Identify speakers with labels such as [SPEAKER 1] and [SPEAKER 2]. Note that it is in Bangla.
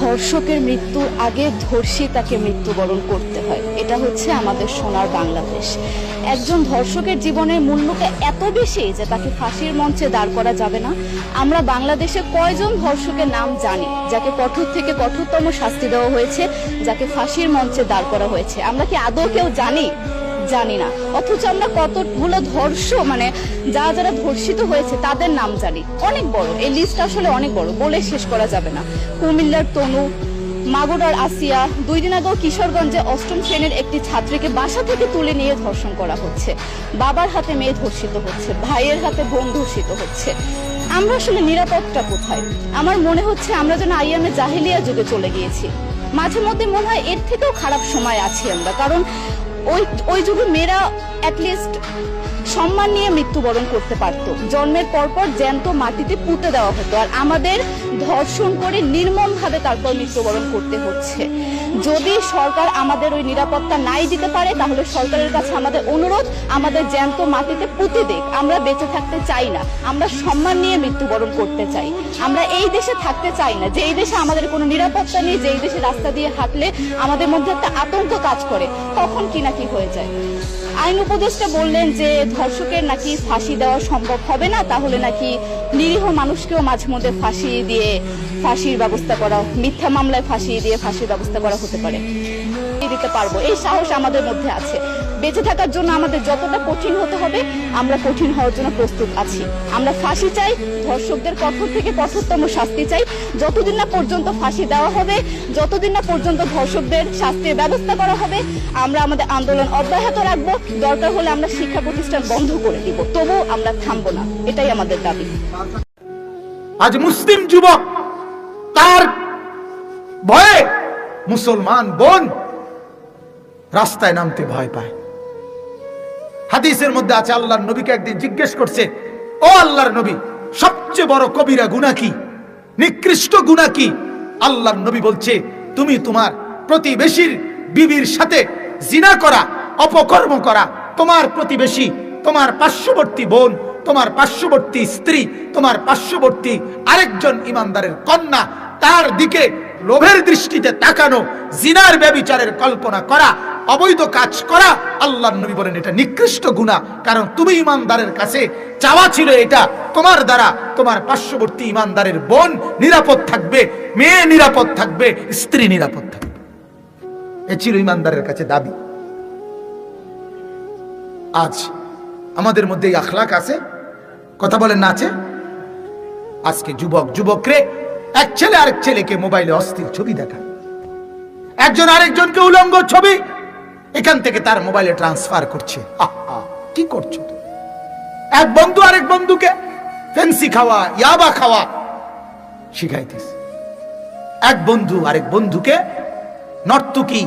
[SPEAKER 1] ধর্ষকের মৃত্যুর আগে ধর্ষী তাকে মৃত্যুবরণ করতে হয়। এটা হচ্ছে আমাদের সোনার বাংলাদেশ। একজন ধর্ষকের জীবনের মূল্যটা এত বেশি যে তাকে ফাঁসির মঞ্চে দাঁড় করা যাবে না। আমরা বাংলাদেশে কয়জন ধর্ষকের নাম জানি, যাকে কঠোর থেকে কঠোরতম শাস্তি দেওয়া হয়েছে, যাকে ফাঁসির মঞ্চে দাঁড় করা হয়েছে? আমরা কি আদৌ কেউ জানি? জানি না অথচ আমরা কতগুলো ধর্ষ মানে যারা যারা ধর্ষিত হয়েছে তাদের নাম জানি। অনেক বড়, এই লিস্ট আসলে অনেক বড়, বলে শেষ করা যাবে না। কুমিল্লার তনু, মাগুরার আসিয়া, দুই দিন আগেও কিশোরগঞ্জে অষ্টম শ্রেণির একটি ছাত্রীকে বাসা থেকে তুলে নিয়ে ধর্ষণ করা হচ্ছে। বাবার হাতে মেয়ে ধর্ষিত হচ্ছে, ভাইয়ের হাতে বোন ধর্ষিত হচ্ছে। আমরা আসলে নিরাপদটা কোথায়? আমার মনে হচ্ছে আমরা যেন আইয়ামে জাহেলিয়া যুগে চলে গিয়েছি। মাঝে মধ্যে মনে হয় এর থেকেও খারাপ সময় আছি আমরা, কারণ ওই ওই যুগে মেয়েরা অ্যাটলিস্ট সম্মান নিয়ে মৃত্যুবরণ করতে পারতো। জন্মের পরপর জ্যান্ত মাটিতে পুঁতে দেওয়া হতো। আর আমাদের ধর্ষণ করে নির্মম ভাবে তারপর মৃত্যুবরণ করতে হচ্ছে। যদি সরকার আমাদের ওই নিরাপত্তা নাই দিতে পারে, তাহলে সরকারের কাছে আমাদের অনুরোধ, আমাদের জ্যান্ত মাটিতে পুঁতে দেখ। আমরা বেঁচে থাকতে চাই না। আমরা সম্মান নিয়ে মৃত্যুবরণ করতে চাই। আমরা এই দেশে থাকতে চাই না। যে এই দেশে আমাদের কোনো নিরাপত্তা নেই যে এই দেশে রাস্তা দিয়ে হাঁটলে আমাদের মধ্যে একটা আতঙ্ক কাজ করে, তখন কি না হয়ে যায়? আইন উপদেষ্টা বললেন যে, ধর্ষকের নাকি ফাঁসি দেওয়া সম্ভব হবে না, তাহলে নাকি নিরীহ মানুষকেও মাঝে মধ্যে ফাঁসি দিয়ে ফাঁসির ব্যবস্থা করা, মিথ্যা মামলায় ফাঁসি দিয়ে ফাঁসির ব্যবস্থা করা হতে পারে। দিতে পারব। এই সাহস আমাদের মধ্যে আছে। বেঁচে থাকার জন্য আমাদের যতটা কঠিন হতে হবে, আমরা কঠিন হওয়ার জন্য প্রস্তুত আছি। আমরা ফাঁসি চাই, ধর্ষকদের কঠোর থেকে কঠোরতম শাস্তি চাই। যতদিন না পর্যন্ত ফাঁসি দেওয়া হবে, যতদিন না পর্যন্ত ধর্ষকদের শাস্তির ব্যবস্থা করা হবে, আমরা আমাদের আন্দোলন অব্যাহত রাখব। দরকার হলে আমরা শিক্ষা প্রতিষ্ঠান বন্ধ করে দিব। তবুও আমরা থামবো না। এটাই আমাদের দাবি।
[SPEAKER 2] আজ মুসলিম যুবক, তার ভয়ে মুসলমান বোন রাস্তায় নামতে ভয় পায়। হাদিসের মধ্যে আছে, আল্লাহর নবীকে একদিন জিজ্ঞেস করছে, ও আল্লাহর নবী, সবচেয়ে বড় কবিরা গুনাহ কি? নিকৃষ্ট গুনাহ কি? আল্লাহর নবী বলছে, তুমি তোমার প্রতিবেশীর বিবির সাথে জিনা করা, অপকর্ম করা, তোমার প্রতিবেশী, তোমার পার্শ্ববর্তী বোন, তোমার পার্শ্ববর্তী স্ত্রী, তোমার পার্শ্ববর্তী আরেকজন ইমানদারের কন্যা, তার দিকে লোভের দৃষ্টিতে তাকানো, জিনার ব্যবিচারের কল্পনা করা অবৈধ কাজ করা, আল্লাহ নবী বলেন এটা নিকৃষ্ট গুণা কারণ তুমি ইমানদারের কাছে চাওয়া ছিল এটা। তোমার দ্বারা তোমার পার্শ্ববর্তী ইমানদারের বোন নিরাপদ থাকবে, মেয়ে নিরাপদ থাকবে, স্ত্রী নিরাপদ থাকবে। এ ছিল ইমানদারের কাছে দাবি। আজ আমাদের মধ্যে আখলাক আছে, কথা বলেন না আছে? আজকে যুবক যুবকরে এক ছেলে আরেক ছেলেকে মোবাইলে অস্থির ছবি দেখায়। একজন আরেকজনকে উলঙ্গ ছবি এখান থেকে তার মোবাইলে ট্রান্সফার করছে। কি করছ এক বন্ধু আরেক বন্ধুকে ফেন্সি খাওয়া, ইয়াবা খাওয়া শিখাইতিস এক বন্ধু আরেক বন্ধুকে নর্তকী